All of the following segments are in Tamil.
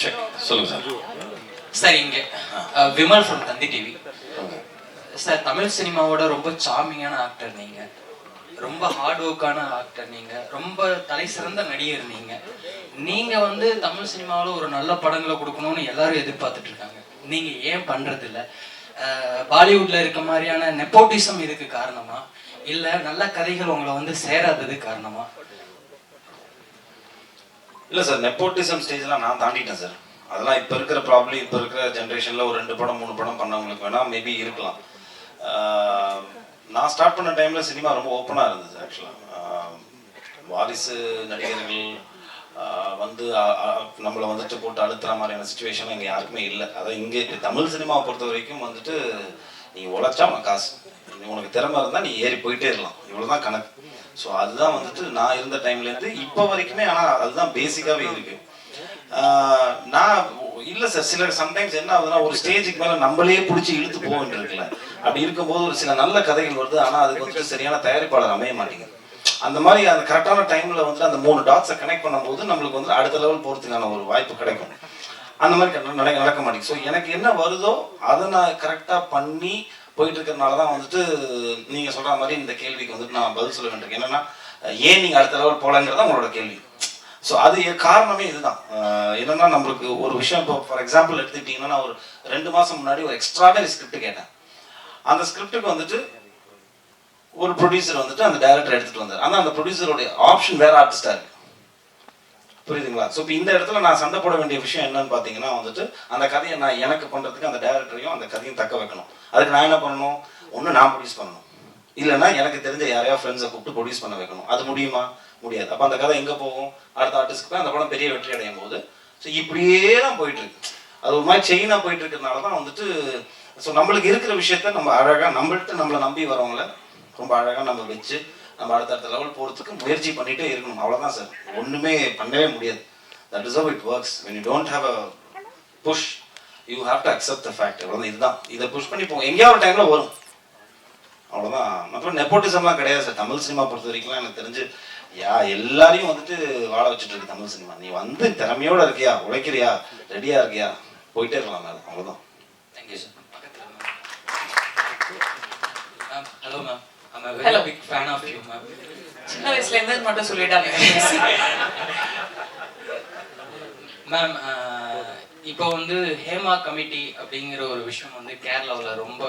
சரி சொல்லுங்க சார். சார் இங்க Vimal from Thanthi TV sir Tamil சினிமாவோட ரொம்ப சாமிங்கான ஆக்டர் நீங்க. ரொம்ப ஹார்ட் ஒர்க்கான ஆக்டர் நீங்க. ரொம்ப தலை சிறந்த நடிகர் நீங்க. நீங்க வந்து தமிழ் சினிமாவில் ஒரு நல்ல படங்களை கொடுக்கணும்னு எல்லாரும் எதிர்பார்த்துட்டு இருக்காங்க. நீங்க ஏன் பண்றது இல்ல பாலிவுட்ல இருக்க மாதிரியான நெப்போட்டிசம் இதுக்கு காரணமா? இல்ல நல்ல கதைகள் உங்களை வந்து சேராதது காரணமா? இல்லை சார் நெப்போட்டிசம் ஸ்டேஜ்லாம் நான் தாண்டிட்டேன் சார். அதெல்லாம் இப்போ இருக்கிற ப்ராப்ளம் இப்போ இருக்கிற ஜென்ரேஷனில் ஒரு ரெண்டு படம் மூணு படம் பண்ணவங்களுக்கு வேணால் மேபி இருக்கலாம். நான் ஸ்டார்ட் பண்ண டைமில் சினிமா ரொம்ப ஓப்பனாக இருந்தது ஆக்சுவலாக வாரிசு நடிகர்கள் வந்து நம்மளை வந்துட்டு போட்டு அழுத்துற மாதிரியான சுச்சுவேஷன் இங்கே யாருக்குமே இல்லை. அதான் இங்கே தமிழ் சினிமாவை பொறுத்த வரைக்கும் வந்துட்டு நீ உழைச்சா உனக்கு காசு. உனக்கு திறமை இருந்தால் நீ ஏறி போயிட்டே இருக்கலாம். இவ்வளோ தான் கணக்கு. ஸோ அதுதான் வந்துட்டு நான் இருந்த டைம்லேருந்து இப்போ வரைக்குமே ஆனால் அதுதான் பேசிக்காகவே இருக்கு. நான் இல்லை சார் சில சம்டைம்ஸ் என்ன ஆகுதுன்னா ஒரு ஸ்டேஜுக்கு மேலே நம்மளே பிடிச்சி இழுத்து போக வேண்டியிருக்குல்ல. அப்படி இருக்கும்போது ஒரு சில நல்ல கதைகள் வருது. ஆனால் அதுக்கு வந்துட்டு சரியான தயாரிப்பாளர் அமைய மாட்டேங்குது. அந்த மாதிரி அந்த கரெக்டான டைமில் வந்துட்டு அந்த மூணு டாட்ஸை கனெக்ட் பண்ணும்போது நம்மளுக்கு வந்து அடுத்த லெவல் போகிறதுக்கான ஒரு வாய்ப்பு கிடைக்கும். அந்த மாதிரி நடக்க நடக்க மாட்டேங்குது. ஸோ எனக்கு என்ன வருதோ அதை நான் கரெக்டாக பண்ணி போயிட்டு இருக்கிறனால தான் வந்துட்டு நீங்கள் சொல்கிற மாதிரி இந்த கேள்விக்கு வந்துட்டு நான் பதில் சொல்ல வேண்டியிருக்கேன் என்னென்னா ஏன் நீங்கள் அடுத்த லெவல் போகலங்கிறது தான் உங்களோட கேள்வி. ஸோ அது காரணமே இதுதான். என்னென்னா நம்மளுக்கு ஒரு விஷயம் இப்போ ஃபார் எக்ஸாம்பிள் எடுத்துக்கிட்டிங்கன்னா நான் ஒரு ரெண்டு மாதம் முன்னாடி ஒரு எக்ஸ்ட்ராடனரி ஸ்கிரிப்ட் கேட்டேன். அந்த ஸ்கிரிப்டுக்கு வந்துட்டு ஒரு ப்ரொடியூசர் வந்துட்டு அந்த டேரக்டர் எடுத்துகிட்டு வந்தார். ஆனால் அந்த ப்ரொடியூசருடைய ஆப்ஷன் வேறு ஆர்டிஸ்டாக இருக்குது புரியுதுங்களா? ஸோ இப்போ இந்த இடத்துல நான் சண்டை போட வேண்டிய விஷயம் என்னன்னு பார்த்தீங்கன்னா வந்துட்டு அந்த கதையை நான் எனக்கு பண்ணுறதுக்கு அந்த டேரக்டரையும் அந்த கதையும் தக்க வைக்கணும். அதுக்கு நான் என்ன பண்ணணும்? ஒன்று நான் ப்ரொடியூஸ் பண்ணணும். இல்லைன்னா எனக்கு தெரிஞ்ச யாரையா ஃப்ரெண்ட்ஸை கூப்பிட்டு ப்ரொடியூஸ் பண்ண வைக்கணும். அது முடியுமா? முடியாது. அப்போ அந்த கதை எங்கே போகும்? அடுத்த ஆர்டிஸ்ட்க்கு போய் அந்த படம் பெரிய வெற்றி அடையும் போது. ஸோ இப்படியே தான் போயிட்டு இருக்கு அது ஒரு மாதிரி செயினாக போயிட்டு இருக்கிறதுனால தான் வந்துட்டு ஸோ நம்மளுக்கு இருக்கிற விஷயத்த நம்ம அழகாக நம்மள்கிட்ட நம்மளை நம்பி வரவங்கள ரொம்ப அழகாக நம்ம வச்சு நம்ம அடுத்தடுத்த லெவல் போகிறதுக்கு முயற்சி பண்ணிகிட்டே இருக்கணும். அவ்வளோதான் சார் ஒன்றுமே பண்ணவே முடியாது. That is how it works when you don't have a push you have to accept the fact அவ்வளோதான் இதுதான். இதை புஷ் பண்ணி போங்க. எங்கேயா ஒரு டைமில் வரும். அவ்வளோதான் மற்றபடி நெப்போட்டிசம்லாம் கிடையாது சார் தமிழ் சினிமா பொறுத்த வரைக்கும்லாம் எனக்கு தெரிஞ்சு யா எல்லாரையும் வந்துட்டு வாழ வச்சுட்டு இருக்கு தமிழ் சினிமா நீ வந்து திறமையோட இருக்கியா? உழைக்கிறியா? ரெடியா இருக்கியா? போயிட்டே இருக்கலாம் மேடம் அவ்வளோதான் thank you sir hello ma'am hello. Big fan of you ma'am சின்ன வயசுல இருந்து மட்டும் சொல்லிட்டாங்க மேம் இப்போ வந்து ஹேமா கமிட்டி அப்படிங்கிற ஒரு விஷயம் வந்து கேரளாவில் ரொம்ப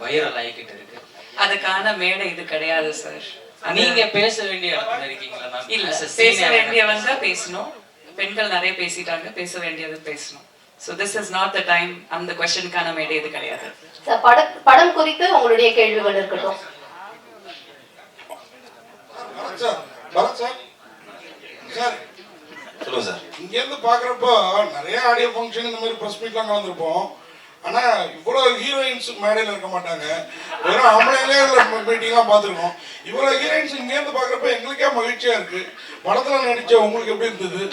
வைரல் ஆகிக்கிட்டு இருக்கு. அதுக்கான மேடை இது கிடையாது சார் நீங்க பேச வேண்டிய இடத்துல இருக்கீங்களா மேம் இல்ல பேச வேண்டியவங்க பேசணும். பெண்கள் நிறைய பேசிட்டாங்க பேச வேண்டியது பேசணும். So this is not the time அந்த கொஸ்டினுக்கான மேடை இது கிடையாது. சார், பட- படம் குறித்து உங்களுடைய கேள்விகள் இருக்கட்டும். சார். பரத் சார். சார். சொல்லுங்க சார். இங்கேருந்து பார்க்குறப்போ நிறைய ஆடியோ ஃபங்க்ஷன் இந்த மாதிரி ப்ரெஸ் மீட்லாம் கலந்துருப்போம். ஆனால் இவ்வளோ ஹீரோயின்ஸ் மேடையில் இருக்க மாட்டாங்க. வெறும் ஆம்பளைங்களே மீட்டிங்லாம் பார்த்துருக்கோம். இவ்வளோ ஹீரோயின்ஸ் இங்கேருந்து பார்க்குறப்ப எங்களுக்கே மகிழ்ச்சியாக இருக்குது படத்தில் நடித்த உங்களுக்கு எப்படி இருந்தது?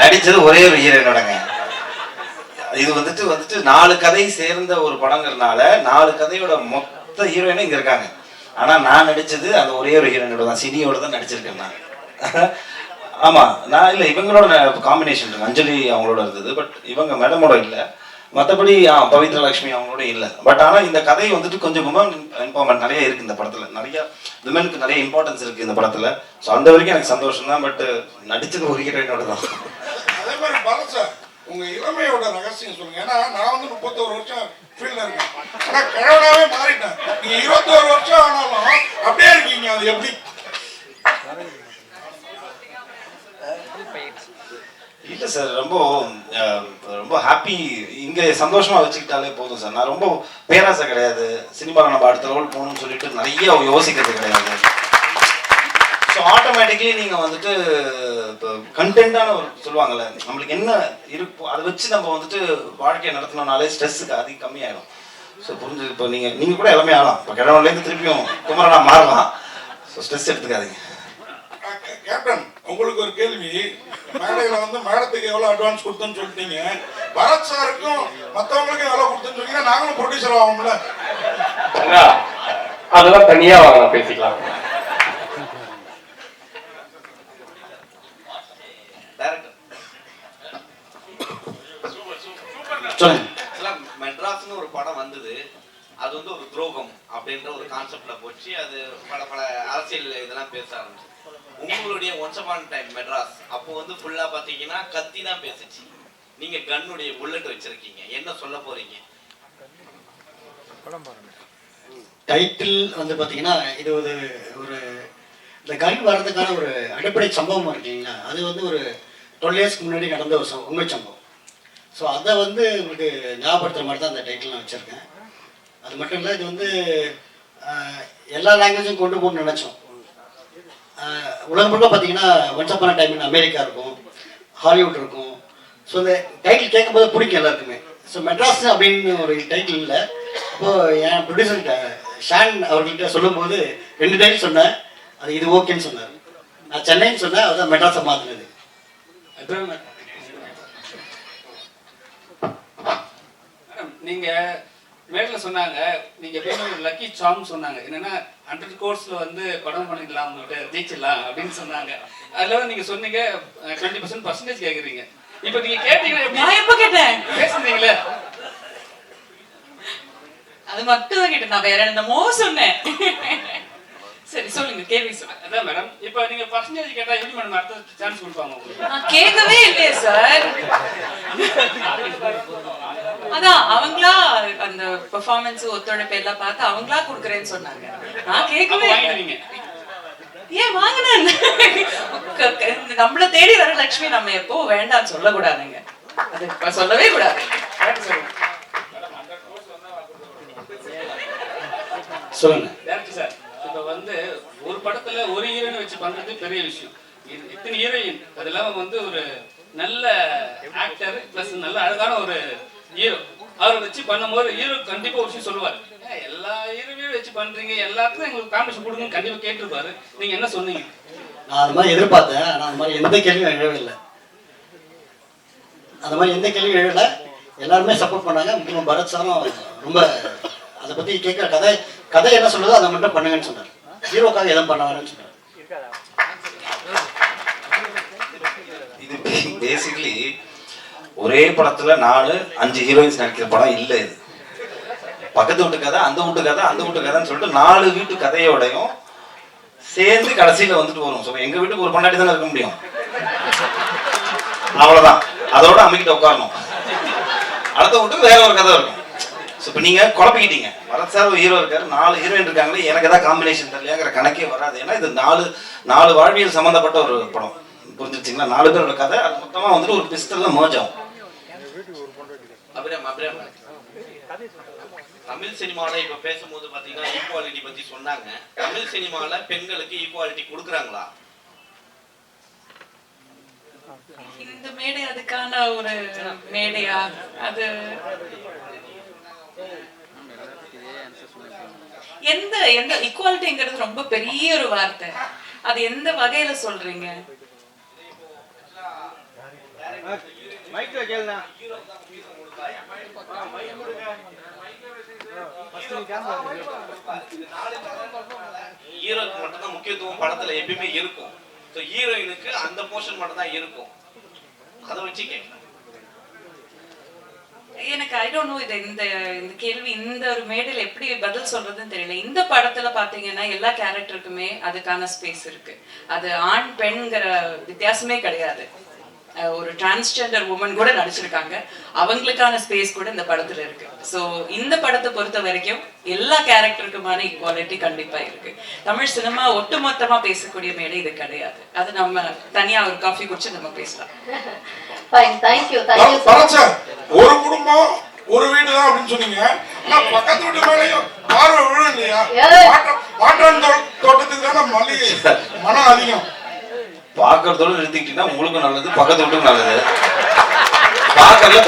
நடிச்சது ஒரே ஒரு ஹீரோயினோடங்க இது வந்துட்டு வந்துட்டு நாலு கதை சேர்ந்த ஒரு படங்கிறதுனால நாலு கதையோட மொத்த ஹீரோயினும் இங்க இருக்காங்க. ஆனால் நான் நடித்தது அந்த ஒரே ஒரு ஹீரோனோட தான். சினியோட தான் நடிச்சிருக்கேன் நான். ஆமாம் நான் இல்லை இவங்களோட காம்பினேஷன் இருக்கு. அஞ்சலி அவங்களோட இருந்தது பட் இவங்க மேடமோட இல்லை. மற்றபடி பவித்ரா லக்ஷ்மி அவங்களோட இல்லை. பட் ஆனால் இந்த கதை வந்துட்டு கொஞ்சம் விமன் எம்பவர்மெண்ட் நிறைய இருக்கு இந்த படத்தில். நிறைய விமனுக்கு நிறைய இம்பார்ட்டன்ஸ் இருக்கு இந்த படத்தில். ஸோ அந்த வரைக்கும் எனக்கு சந்தோஷம் தான் பட் நடித்தது ஒரு ஹீரோயினோட தான். உங்க உங்கள் இளமையோட ரகசியம் சொல்லுங்க. ஏன்னா நான் வந்து முப்பத்தோரு வருஷம் ஃபீல்ட்ல இருக்கேன். ஆனால் கிழவனாவே மாறிட்டேன். நீங்கள் இருபத்தோரு வருஷம் ஆனாலும் அப்படியே இருக்கீங்க. அது எப்படி? இல்ல சார் ரொம்ப ரொம்ப ஹாப்பி இங்க சந்தோஷமா வச்சுக்கிட்டாலே போதும் சார். நான் ரொம்ப பேராசை கிடையாது. சினிமாவில் நம்ம அடுத்த லெவல் போகணும்னு சொல்லிட்டு நிறைய யோசிக்கிறது கிடையாது. ஸோ ஆட்டோமேட்டிக்லி நீங்கள் வந்துட்டு இப்போ கண்டென்ட்டான ஒரு சொல்லுவாங்கல்ல நம்மளுக்கு என்ன இருக்கோ அதை வச்சு நம்ம வந்துட்டு வாழ்க்கையை நடத்தணும்னாலே ஸ்ட்ரெஸ்ஸுக்கு அதிகம் கம்மியாயிடும். ஸோ புரிஞ்சு இப்போ நீங்கள் நீங்கள் கூட எல்லாமே ஆகலாம் இப்போ கிழவன்லேருந்து திருப்பியும் குமரனா மாறலாம். ஸோ ஸ்ட்ரெஸ் எடுத்துக்காதீங்க. கேப்டன் உங்களுக்கு ஒரு கேள்வி. மேடையில் வந்து மேடத்துக்கு எவ்வளோ அட்வான்ஸ் கொடுத்தேன்னு சொல்லிட்டீங்க. பரத் சாருக்கும் மற்றவங்களுக்கும் எவ்வளோ கொடுத்தேன்னு சொன்னீங்கன்னா நாங்களும் ப்ரொடியூசர் ஆகும்ல அதெல்லாம் தனியா வாங்க பேசிக்கலாம். சொல்லுங்க மெட்ராஸ்னு ஒரு படம் வந்தது. அது வந்து ஒரு துரோகம் அப்படின்ற ஒரு கான்செப்ட்ல போச்சு. அது பல பல அரசியல் இதெல்லாம் பேச ஆரம்பிச்சு. உங்களுடைய ஒன்ஸ் அபான் டைம் மெட்ராஸ் அப்போ வந்து ஃபுல்லா பாத்தீங்கன்னா கத்தி தான் பேசுச்சு. நீங்க கண்ணுடைய புல்லட் வச்சிருக்கீங்க. என்ன சொல்ல போறீங்க? டைட்டில் வந்து பார்த்தீங்கன்னா இது ஒரு ஒரு இந்த கன் வர்றதுக்கான ஒரு அடிப்படை சம்பவம் இருக்கீங்களா அது வந்து ஒரு டுவெல் இயர்ஸ்க்கு முன்னாடி நடந்த ஒரு உண்மை சம்பவம். ஸோ அதை வந்து உங்களுக்கு ஞாபகப்படுத்துகிற மாதிரி தான் அந்த டைட்டில் நான் வச்சுருக்கேன். அது மட்டும் இல்லை இது வந்து எல்லா லாங்குவேஜும் கொண்டு போகணும்னு நினச்சோம். உலகம் முழுக்க பார்த்தீங்கன்னா ஒன்ஸ் அப்பான டைம் அமெரிக்கா இருக்கும் ஹாலிவுட் இருக்கும். ஸோ இந்த டைட்டில் கேட்கும்போது பிடிக்கும் எல்லாருக்குமே. ஸோ மெட்ராஸ் அப்படின்னு ஒரு டைட்டில் இல்லை. இப்போது என் ப்ரொடியூசர்கிட்ட ஷான் அவர்கிட்ட சொல்லும்போது ரெண்டு டைம் சொன்னேன். அது இது ஓகேன்னு சொன்னார். நான் சென்னைன்னு சொன்னேன் அதுதான் மெட்ராஸை மாற்றினது அப்புறம் நீங்க மேல சொன்னாங்க நீங்க ஒரு லக்கி சாம் சொன்னாங்க. என்னன்னா ஹண்ட்ரட் கோர்ஸ்ல வந்து படம் பண்ணிடலாம் உங்கள்கிட்ட ஜெயிச்சிடலாம் அப்படின்னு சொன்னாங்க. அதுல வந்து நீங்க சொன்னீங்க டுவெண்ட்டி பர்சன்ட் பர்சன்டேஜ் கேக்குறீங்க. இப்போ நீங்க கேட்டீங்கன்னா எப்ப கேட்டேன்? பேசுறீங்களே அது மட்டும் தான் கேட்டேன். நான் வேற என்னமோ சொன்னேன். சரி சொல்லுங்க கேள்வி சொல்லுங்க அதான் மேடம் இப்போ நீங்க பர்சன்டேஜ் கேட்டா எப்படி மேடம் அடுத்த சான்ஸ் கொடுப்பாங்க உங்களுக்கு? கேட்கவே இல்லையே சார் அதான் அவங்களா அந்த பெர்ஃபார்மன்ஸ் ஒத்துழைப்பு எல்லாம் பார்த்து அவங்களா கொடுக்குறேன்னு சொன்னாங்க. நான் கேட்கவே ஏன் வாங்கினேன் நம்மள தேடி வர லட்சுமி நம்ம எப்போ வேண்டாம்னு சொல்லக்கூடாதுங்க. அது இப்ப சொல்லவே கூடாது. சொல்லுங்க. சார் இப்போ வந்து ஒரு படத்துல ஒரு ஹீரோயின் வச்சு பண்றது பெரிய விஷயம். இது- இத்தனை ஹீரோயின் அது இல்லாம வந்து ஒரு நல்ல ஆக்டர் பிளஸ் நல்ல அழகான ஒரு ஹீரோ அவரை வச்சு பண்ணும்போது ஹீரோ கண்டிப்பா ஒரு விஷயம் சொல்லுவார். "ஏய், எல்லா ஹீரோவையும் வச்சு பண்றீங்க எல்லாத்துக்கும் எங்களுக்கு காம்படிஷன் கொடுங்க கண்டிப்பா கேட்டிருப்பாரு. நீங்க என்ன சொன்னீங்க? நான் அது மாதிரி எதிர்பார்த்தேன். ஆனால் அந்த மாதிரி எந்த கேள்வியும் எழவில்லை அந்த மாதிரி எந்த கேள்வியும் எழல எல்லாருமே சப்போர்ட் பண்ணாங்க. முக்கியமாக பரத் சாரும் ரொம்ப அதை பற்றி கேட்குற கதை கதை என்ன சொல்லுதோ அதை மட்டும் பண்ணுங்கன்னு சொன்னார். ஹீரோக்காக எதுவும் பண்ண வரேன்னு சொன்னார். இது பேசிக்கலி ஒரே படத்துல நாலு அஞ்சு ஹீரோயின்ஸ் நடிக்கிற படம் இல்லை இது. பக்கத்து வீட்டு கதை அந்த வீட்டு கதை அந்த வீட்டு கதைன்னு சொல்லிட்டு நாலு வீட்டு கதையோடையும் சேர்ந்து கடைசியில வந்துட்டு வரும் ஸோ எங்க வீட்டுக்கு ஒரு பொண்டாட்டி தானே இருக்க முடியும்? அவ்வளவுதான். அதோட அமைக்கிட்ட உட்காரணும். அடுத்த வீட்டுக்கு வேற ஒரு கதை இருக்கும். ஸோ இப்போ நீங்க குழப்பிக்கிட்டீங்க. பரத் சார் ஒரு ஹீரோ இருக்காரு நாலு ஹீரோயின் இருக்காங்களே எனக்கு தான் காம்பினேஷன் தெரியலையாங்கிற கணக்கே வராது. ஏன்னா இது நாலு நாலு வாழ்வியல் சம்மந்தப்பட்ட ஒரு படம். புரிஞ்சுச்சிங்களா நாலு பேரோட கதை அது மொத்தமாக வந்துட்டு ஒரு பிஸ்டல்ல மோஜம் ஆகும். அபிராம் அபிராம் தமிழ் சினிமால இப்ப பேசும்போது பாத்தீங்கன்னா ஈக்குவாலிட்டி பத்தி சொன்னாங்க. தமிழ் சினிமால பெண்களுக்கு ஈக்குவாலிட்டி கொடுக்குறாங்களா? இந்த மேடை அதுக்கான ஒரு மேடையா? அது எந்த எந்த ஈக்குவாலிட்டிங்கிறது ரொம்ப பெரிய ஒரு வார்த்தை. அது எந்த வகையில சொல்றீங்க? ஹீரோக்கு மட்டும்தான் முக்கியத்துவம் படத்துல எப்பயுமே இருக்கும். ஸோ ஹீரோயினுக்கு அந்த போர்ஷன் மட்டும் தான் இருக்கும். அதை வச்சு கேட்கலாம் எனக்கு ஐ டோன்ட் நோ இது இந்த இந்த கேள்வி இந்த ஒரு மேடையில் எப்படி பதில் சொல்றதுன்னு தெரியல. இந்த படத்துல பாத்தீங்கன்னா எல்லா கேரக்டருக்குமே அதுக்கான ஸ்பேஸ் இருக்கு. அது ஆண் பெண்ங்கிற வித்தியாசமே கிடையாது. ஒரு டிரான்ஸ்ஜெண்டர் உமன் கூட நடிச்சிருக்காங்க. அவங்களுக்கான ஸ்பேஸ் கூட இந்த படத்துல இருக்கு. ஸோ இந்த படத்தை பொறுத்த வரைக்கும் எல்லா கேரக்டருக்குமான ஈக்குவாலிட்டி கண்டிப்பா இருக்கு. தமிழ் சினிமா ஒட்டுமொத்தமா பேசக்கூடிய மேடை இது கிடையாது. அது நம்ம தனியா ஒரு காஃபி குடிச்சு நம்ம பேசலாம். ஒரு குடும்பம் ஒரு வீடு தான் அப்படின்னு சொன்னீங்க. பக்கத்து வீட்டு மேலேயும் பார்வை விழும் இல்லையா? ஏய். மாற்ற- மாற்றான் தோ- தோட்டத்துக்கு தானே மல்லிகை மனம் அதிகம். பார்க்கறதோட நிறுத்திக்கிட்டீங்கன்னா உங்களுக்கும் நல்லது பக்கத்து வீட்டுக்கும் நல்லது. பார்க்கறதுல